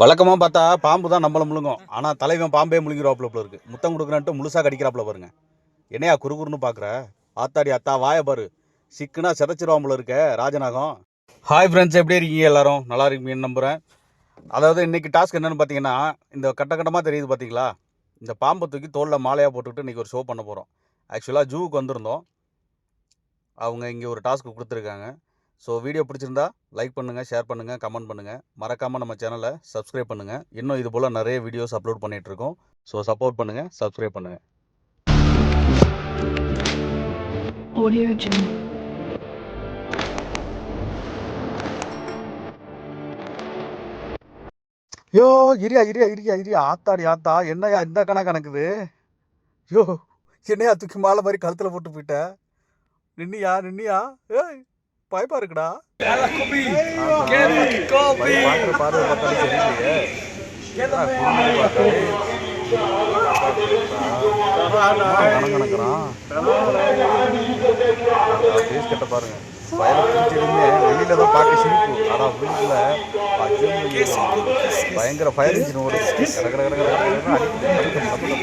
வழக்கமாக பார்த்தா பாம்பு தான் நம்மளை முழுங்கும். ஆனால் தலைவன் பாம்பே முழுங்கிறாப்புல போல இருக்கு. முத்தம் கொடுக்குறான்ட்டு முழுசாக கடிக்கிறாப்புல பாருங்க. என்னையா குறுகுறுன்னு பார்க்குற ஆத்தாடி அத்தா வாய பாரு. சிக்குனா சிதைச்சிருவாம்புல இருக்க ராஜநாகம். ஹாய் ஃப்ரெண்ட்ஸ் எப்படி இருக்கீங்க எல்லாரும்? நல்லா இருக்கீங்கன்னு நம்புகிறேன் அதாவது இன்னைக்கு டாஸ்க் என்னென்னு பார்த்தீங்கன்னா இந்த கட்ட கட்டமாக தெரியுது பார்த்தீங்களா இந்த பாம்பை தூக்கி தோளில் மாலையாக போட்டுக்கிட்டு இன்றைக்கி ஒரு ஷோ பண்ண போகிறோம் ஆக்சுவலாக ஜூவுக்கு வந்திருந்தோம். அவங்க இங்கே ஒரு டாஸ்க் கொடுத்துருக்காங்க. ஸோ வீடியோ பிடிச்சிருந்தா லைக் பண்ணுங்கள் ஷேர் பண்ணுங்கள் கமெண்ட் பண்ணுங்கள் மறக்காமல் நம்ம சேனலை சப்ஸ்கிரைப் பண்ணுங்கள் இன்னும் இது போல் நிறைய வீடியோஸ் அப்லோட் பண்ணிகிட்ருக்கோம் ஸோ சப்போர்ட் பண்ணுங்கள் சப்ஸ்கிரைப் பண்ணுங்கள் Audio. யோ இரியா இரியா இரியா இரியா. ஆத்தாடி ஆத்தா. என்னையா இந்த கணக்கு கணக்குது? யோ என்னையா தூக்கி மாலை மாதிரி கழுத்தில் போட்டு போயிட்ட? நின்னியா நின்னியா? ஏய்! பயப்பா இருக்குடா. பார்வை பார்த்தாலே தெரியலையே. என்னடா குறும்பு பார்த்தாலே. கணக்கு கணக்குறான். ஃபேஸ் கட்ட பாருங்க. வயல பிடிச்சிருந்தே வெளியில தான் பார்க்க சிரிப்பு. ஆனா வீட்டுல பயங்கர ஃபயர் இன்ஜின் ஓடு கட கட கட கட கடன்னு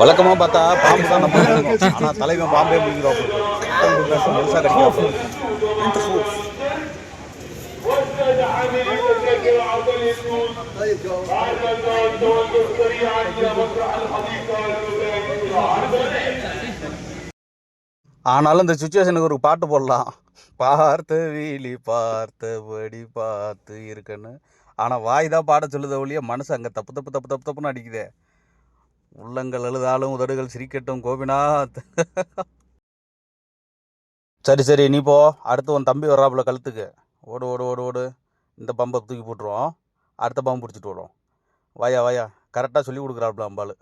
வழக்கமா பார்த்தா பாம்பு தான் நம்ம ஆனா தலைவன் பாம்பே முழுங்கிறோம் முழுசா ஆனாலும் இந்த சுச்சுவேஷனுக்கு ஒரு பாட்டு போடலாம். பார்த்த வீலி பார்த்தபடி பார்த்து இருக்குன்னு. ஆனால் வாய் தான் பாட சொல்லுத ஒழிய மனசு அங்கே தப்பு தப்பு தப்பு தப்பு தப்புன்னு அடிக்குதே. உள்ளங்கள் அழுதாலும் உதடுகள் சிரிக்கட்டும் கோபிநாத். சரி சரி நீ போ. அடுத்து உன் தம்பி வர்றாப்புல கழுத்துக்கு. ஓடு ஓடு ஓடு ஓடு. இந்த பம்பை தூக்கி போட்டுருவோம் அடுத்த பம்பு பிடிச்சிட்டு வரும். வாயா வாயா. கரெக்டாக சொல்லி கொடுக்குறாப்புல அம்பாள்.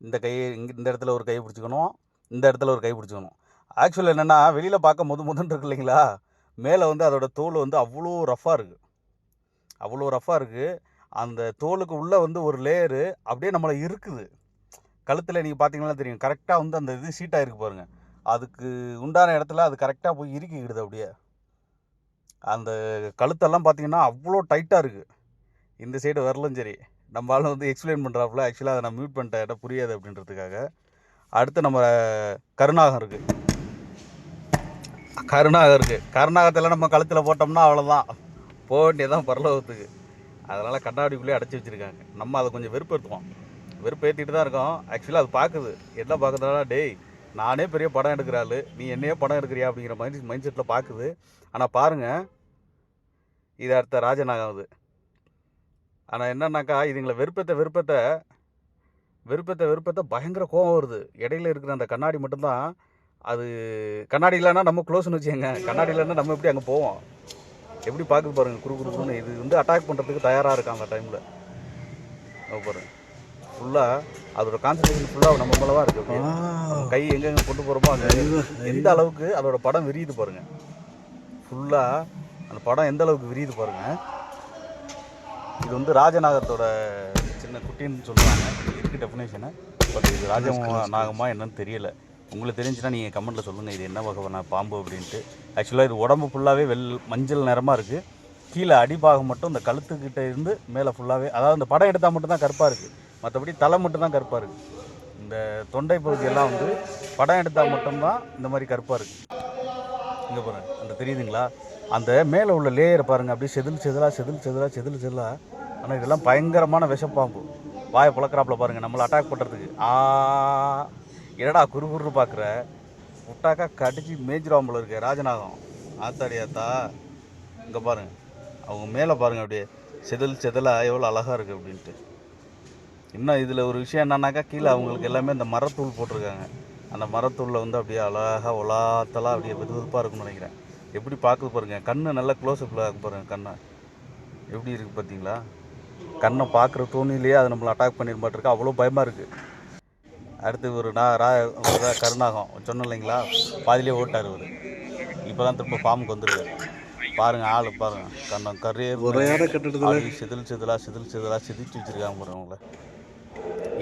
இந்த கையை இங்கே இந்த இடத்துல ஒரு கை பிடிச்சிக்கணும். இந்த இடத்துல ஒரு கை பிடிச்சிக்கணும். ஆக்சுவல் என்னென்னா வெளியில் பார்க்க முது முதுன்னு இருக்கு இல்லைங்களா? மேலே வந்து அதோட தோல் வந்து அவ்வளோ ரஃப்பாக இருக்குது அவ்வளோ ரஃப்பாக இருக்குது அந்த தோலுக்கு உள்ளே வந்து ஒரு லேயரு அப்படியே நம்மளை இருக்குது கழுத்தில் நீங்கள் பார்த்தீங்கன்னா தெரியும். கரெக்டாக வந்து அந்த இது சீட்டாக இருக்கு பாருங்கள் அதுக்கு உண்டான இடத்துல அது கரெக்டாக போய் இறுக்கிக்கிடுது அப்படியே. அந்த கழுத்தெல்லாம் பார்த்தீங்கன்னா அவ்வளோ டைட்டாக இருக்குது இந்த சைடு வரலும் சரி. நம்ம வந்து எக்ஸ்பிளைன் பண்ணுறாப்புல ஆக்சுவலாக அதை நான் மியூட் பண்ணிட்டேன். இடம் புரியாது அப்படின்றதுக்காக. அடுத்து நம்ம கருணாகம் இருக்குது கருணாகம் இருக்குது கருணாகத்தில் நம்ம கழுத்தில் போட்டோம்னா அவ்வளோதான் போக வேண்டியதான் பரலோகத்துக்கு. அதனால் கண்ணாடிக்குள்ளேயே அடைச்சி வச்சுருக்காங்க. நம்ம அதை கொஞ்சம் வெறுப்படுத்துவோம் வெறுப்பு ஏற்றிட்டு தான் இருக்கோம். ஆக்சுவலாக அது பார்க்குது. என்ன பார்க்குறதுனா டேய் நானே பெரிய படம் எடுக்கிற ஆளு. நீ என்னையே படம் எடுக்கிறியா? அப்படிங்கிற மைண்ட் மைண்ட் செட்டில் பார்க்குது. ஆனால் பாருங்கள் இது அடுத்த ராஜநாகம் ஆனால் என்னன்னாக்கா இதுங்களை வெறுப்பத்தை வெறுப்பத்தை வெறுப்பத்தை வெறுப்பத்தை பயங்கர கோவம் வருது. இடையில இருக்கிற அந்த கண்ணாடி மட்டும்தான் அது கண்ணாடி இல்லைன்னா நம்ம க்ளோஸ்னு வச்சுக்கோங்க. கண்ணாடி இல்லைன்னா நம்ம எப்படி அங்கே போவோம்? எப்படி பார்க்க பாருங்க குறு குறுன்னு இது வந்து அட்டாக் பண்ணுறதுக்கு தயாராக இருக்காங்க அந்த டைமில் பாருங்கள் ஃபுல்லாக அதோட கான்சன்ட்ரேஷன் ஃபுல்லாக நம்ம இருக்குது அப்படியே நம்ம கை எங்கெங்கே கொண்டு போகிறோமோ அங்கே எந்த அளவுக்கு அதோட படம் விரியுது பாருங்க. ஃபுல்லாக அந்த படம் எந்த அளவுக்கு விரியுது பாருங்க. இது வந்து ராஜநாகத்தோட சின்ன குட்டின்னு சொல்லுவாங்க. இருக்கு டெஃபினேஷனு பட் இது ராஜ நாகமா என்னன்னு தெரியல. உங்களுக்கு தெரிஞ்சுன்னா நீங்கள் கமெண்ட்டில் சொல்லுங்கள் இது என்ன வகையான பாம்பு அப்படின்ட்டு. ஆக்சுவலாக இது உடம்பு ஃபுல்லாகவே வெள் மஞ்சள் நிறமாக இருக்குது கீழே அடிபாகம் மட்டும் இந்த கழுத்துக்கிட்ட இருந்து மேலே ஃபுல்லாகவே அதாவது இந்த படம் எடுத்தால் மட்டும்தான் கருப்பாக இருக்குது மற்றபடி தலை மட்டும்தான் கருப்பாக இருக்குது இந்த தொண்டை பகுதியெல்லாம் வந்து படம் எடுத்தால் மட்டும்தான் இந்த மாதிரி கருப்பாக இருக்குது இங்கே பாருங்க அந்த தெரியுதுங்களா? அந்த மேலே உள்ள லேயரை பாருங்கள் அப்படியே செதில் செதிலா செதில் செதிலாக செதில் செதிலா. ஆனால் இதெல்லாம் பயங்கரமான விஷப்பாம்பு. வாயை புழக்கிறாப்புல பாருங்கள் நம்மளை அட்டாக் பண்ணுறதுக்கு ஆ என்னடா குறுகுறு பார்க்குற விட்டாக்கா கடிச்சு மேய்ச்சிருவாம்புல இருக்கு ராஜநாகம் ஆத்தாடி ஆத்தா. இங்கே பாருங்க. அவங்க மேலே பாருங்கள் அப்படியே. செதில் செதிலா எவ்வளோ அழகாக இருக்குது அப்படின்ட்டு. இன்னும் இதில் ஒரு விஷயம் என்னன்னாக்கா கீழே அவங்களுக்கு எல்லாமே இந்த மரத்தூள் போட்டிருக்காங்க. அந்த மரத்தூளில் வந்து அப்படியே அழகாக உலாத்தலாக அப்படியே வெதுவெதுப்பாக இருக்கும்னு நினைக்கிறேன். எப்படி பார்க்குது பாருங்கள் கண்ணு நல்லா க்ளோஸ்அப்பில் ஆக பாருங்கள் கண்ணை. எப்படி இருக்குது பார்த்தீங்களா கண்ணை பார்க்குற தோணிலேயே அது நம்மளை அட்டாக் பண்ணிட மாட்டிருக்கு. அவ்வளோ பயமாக இருக்குது அடுத்து ஒரு நான் ரா கருணாகம். சொன்னோம் இல்லைங்களா? பாதியிலே ஓட்டார் இவர். இப்போ தான் திரும்ப ஃபார்முக்கு வந்துருக்காரு. பாருங்க ஆள் பாருங்க. கண்ணம் கரையர் உரையாட கட்டடத்துல செதில் செதிலா செதில் செதிலா செதிச்சு வச்சிருக்காங்க பாருங்க உங்களை.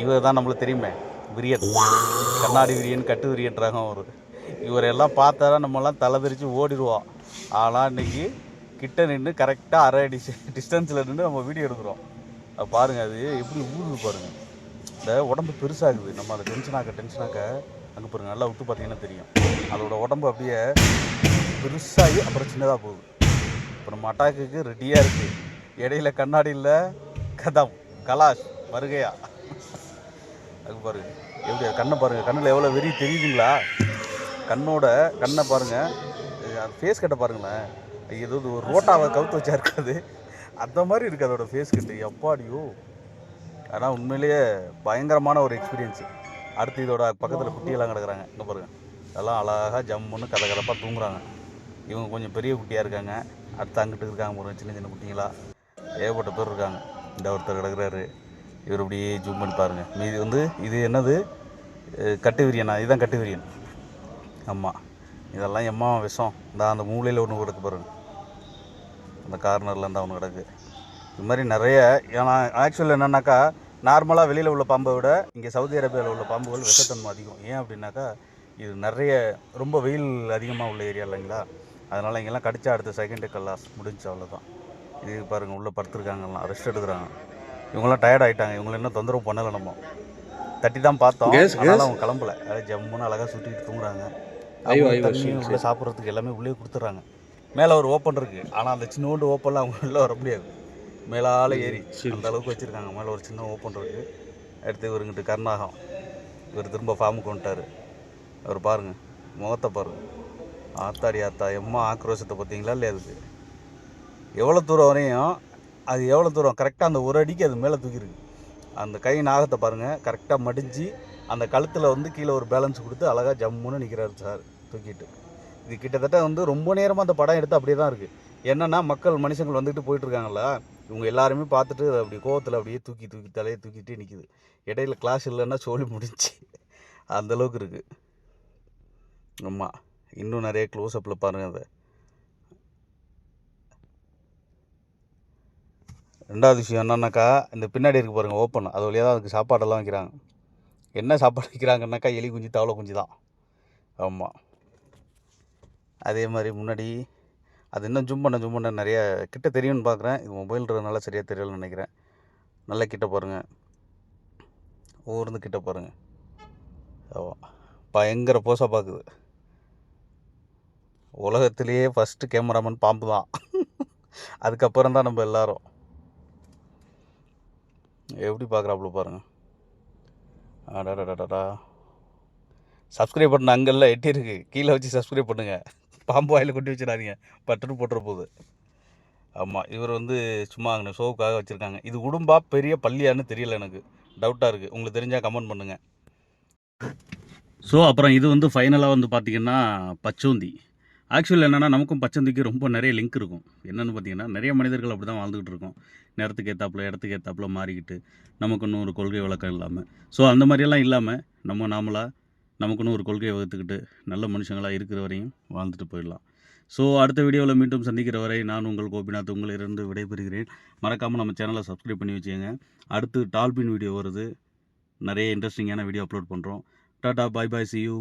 இவர் தான் நம்மளுக்கு தெரியுமே விரியன். கண்ணாடி விரியன் கட்டு விரியன்றாங்க அவர். இவரெல்லாம் பார்த்தா நம்மலாம் தலை தெரிச்சு ஓடிடுவோம். ஆனால் இன்னைக்கு கிட்ட நின்று கரெக்டாக அரை அடி டிஸ்டன்ஸில் நின்று நம்ம வீடியோ எடுக்கிறோம். அது பாருங்கள் அது எப்படி ஊறுது பாருங்கள் இந்த உடம்பு பெருசாகுது. நம்ம அதை டென்ஷனாக்க டென்ஷனாக்க அங்கே பாருங்க நல்லா விட்டு பார்த்தீங்கன்னா தெரியும். அதோட உடம்பு அப்படியே பெருசாகி அப்புறம் சின்னதாக போகுது. இப்போ நம்ம அட்டாக்குக்கு ரெடியாக இருக்குது இடையில கண்ணாடியில் கதம் கலாஷ் வருகையா? அது பாருங்க. எப்படி கண்ணை பாருங்கள் கண்ணில் எவ்வளோ வெறி தெரியுதுங்களா? கண்ணோட கண்ணை பாருங்கள் அது ஃபேஸ் கட்டை பாருங்களேன். ஏதோ ஒரு ரோட்டாவை கவுத்து வச்சா இருக்காது அந்த மாதிரி இருக்குது அதோட ஃபேஸ் கட்டு. எப்பாடியோ ஆனால் உண்மையிலேயே பயங்கரமான ஒரு எக்ஸ்பீரியன்ஸு அடுத்து இதோட பக்கத்தில் குட்டியெல்லாம் கிடக்குறாங்க. இங்கே பாருங்கள் அதெல்லாம் அழகாக ஜம்முன்னு கதை கதப்பாக தூங்குறாங்க. இவங்க கொஞ்சம் பெரிய குட்டியாக இருக்காங்க. அடுத்து அங்கிட்டு இருக்காங்க ஒரு சின்ன சின்ன குட்டிங்களா. ஏகப்பட்ட பேர் இருக்காங்க. இந்த ஒருத்தர் கிடக்கிறாரு. இவர் அப்படியே ஜூம் பண்ணி பாருங்கள் மீதி வந்து இது என்னது? கட்டு விரியனா? இதுதான் கட்டு விரியன். ஆமாம் இதெல்லாம் எம்மா விஷம். இந்த அந்த மூலையில் ஒன்று கிடக்கு பாருங்க. அந்த கார்னரில் இருந்தால் ஒன்று கிடக்கு. இது மாதிரி நிறைய ஏன்னா ஆக்சுவல் என்னன்னாக்கா நார்மலாக வெளியில் உள்ள பாம்பை விட இங்கே சவுதி அரேபியாவில் உள்ள பாம்புகள் விஷத்தன்மை அதிகம். ஏன் அப்படின்னாக்கா இது நிறைய ரொம்ப வெயில் அதிகமாக உள்ள ஏரியா இல்லைங்களா? அதனால் இங்கெல்லாம் கடிச்சா அடுத்த செகண்டு கல்லாஸ் முடிஞ்சு அவ்வளோதான் இது பாருங்கள் உள்ளே படுத்துருக்காங்கலாம் ரெஸ்ட் எடுக்கிறாங்க. இவங்களாம் டயர்ட் ஆகிட்டாங்க இவங்களை இன்னும் தொந்தரவு பண்ணலை நம்ம. தட்டி தான் பார்த்தோம் அதனால அவங்க கிளம்பல. அதாவது ஜம்முன்னு அழகாக சுற்றிட்டு தூங்குறாங்க. உள்ள சாப்பிட்றதுக்கு எல்லாமே உள்ளே கொடுத்துட்றாங்க. மேலே ஒரு ஓப்பன் இருக்குது ஆனால் அந்த சின்னோண்டு ஓப்பனில் அவங்க உள்ளே வர முடியாது. மேலால ஏறி அந்த அளவுக்கு வச்சுருக்காங்க. மேலே ஒரு சின்ன ஓப்பன் இருக்குது அடுத்து இவருங்கிட்ட கருணாகம். இவர் திரும்ப ஃபார்முக்கு வந்துட்டார். அவர் பாருங்க முகத்தை பாருங்க. ஆத்தாடி ஆத்தா எம்மா ஆக்ரோஷத்தை பார்த்தீங்களா இல்லையா அதுக்கு? எவ்வளோ தூரம் வரையும் அது எவ்வளோ தூரம் கரெக்டாக அந்த ஒரு அடிக்கு அது மேலே தூக்கிருக்கு. அந்த கை நாகத்தை பாருங்கள் கரெக்டாக மடிஞ்சு அந்த கழுத்தில் வந்து கீழே ஒரு பேலன்ஸ் கொடுத்து அழகாக ஜம்முன்னு நிற்கிறாரு சார் தூக்கிட்டு. இது கிட்டத்தட்ட வந்து ரொம்ப நேரமாக அந்த படம் எடுத்து அப்படியே தான் இருக்குது என்னென்னா மக்கள் மனுஷங்கள் வந்துட்டு போயிட்டுருக்காங்கள இவங்க எல்லாருமே பார்த்துட்டு அப்படி கோவத்தில் அப்படியே தூக்கி தூக்கி தலையை தூக்கிட்டே நிற்கிது இடையில கிளாஸ் இல்லைன்னா சோழி முடிஞ்சு அந்த அளவுக்கு இருக்குது ஆமாம் இன்னும் நிறைய க்ளோஸ்அப்பில் பாருங்கள் அதை. ரெண்டாவது விஷயம் என்னன்னாக்கா இந்த பின்னாடி இருக்கு பாருங்கள் ஓப்பன் அது வழியாக தான் அதுக்கு சாப்பாடெல்லாம் வைக்கிறாங்க. என்ன சாப்பாடு வைக்கிறாங்கன்னாக்கா எலி குஞ்சு தவளை குஞ்சு தான். ஆமாம் அதே மாதிரி முன்னாடி அது இன்னும் ஜும் பண்ண ஜும் பண்ண நிறைய கிட்ட தெரியும்னு பார்க்குறேன் இது மொபைல்ன்றதுனால சரியாக தெரியலன்னு நினைக்கிறேன். நல்லா கிட்ட பாருங்கள் ஊர்ந்து கிட்ட பாருங்கள் ஆமாம் பயங்கர போசாக பார்க்குது உலகத்திலேயே ஃபஸ்ட்டு கேமராமேன் பாம்பு தான். அதுக்கப்புறம் தான் நம்ம எல்லாரும். எப்படி பார்க்குறாப்புல பாருங்கள் அடாடாடாடா சப்ஸ்கிரைப் பண்ண அங்கெல்லாம் எட்டி இருக்கு. கீழே வச்சு சப்ஸ்கிரைப் பண்ணுங்கள் பாம்பு வாயில் கொட்டி வச்சிடாதீங்க. பட்டுன்னு போட்டுற போகுது ஆமாம் இவர் வந்து சும்மா அங்கே ஷோவுக்காக வச்சுருக்காங்க. இது உடும்பா பெரிய பள்ளியான்னு தெரியல எனக்கு. டவுட்டாக இருக்குது உங்களுக்கு தெரிஞ்சால் கமெண்ட் பண்ணுங்கள் ஸோ அப்புறம் இது வந்து ஃபைனலாக வந்து பார்த்திங்கன்னா பச்சோந்தி. ஆக்சுவல் என்னென்னா நமக்கும் பச்சந்திக்கு ரொம்ப நிறைய லிங்க் இருக்கும். என்னென்னு பார்த்தீங்கன்னா நிறைய மனிதர்கள் அப்படி தான் வாழ்ந்துகிட்டு இருக்கோம். நேரத்துக்கு ஏற்றாப்புல இடத்துக்கு ஏற்றாப்புல மாறிக்கிட்டு நமக்குன்னு ஒரு கொள்கை வழக்கம் இல்லாமல் ஸோ அந்த மாதிரியெல்லாம் இல்லாமல் நம்ம நாமளாக நமக்குன்னு ஒரு கொள்கையை வகுத்துக்கிட்டு நல்ல மனுஷங்களாக இருக்கிற வரையும் வாழ்ந்துட்டு போயிடலாம். ஸோ அடுத்த வீடியோவில் மீண்டும் சந்திக்கிற வரை நான் உங்கள் கோபிநாத் உங்களிலிருந்து விடைபெறுகிறேன். மறக்காமல் நம்ம சேனலை சப்ஸ்கிரைப் பண்ணி வச்சுக்கோங்க. அடுத்து டால்பின் வீடியோ வருது. நிறைய இன்ட்ரெஸ்டிங்கான வீடியோ அப்லோட் பண்ணுறோம் tata bye bye see you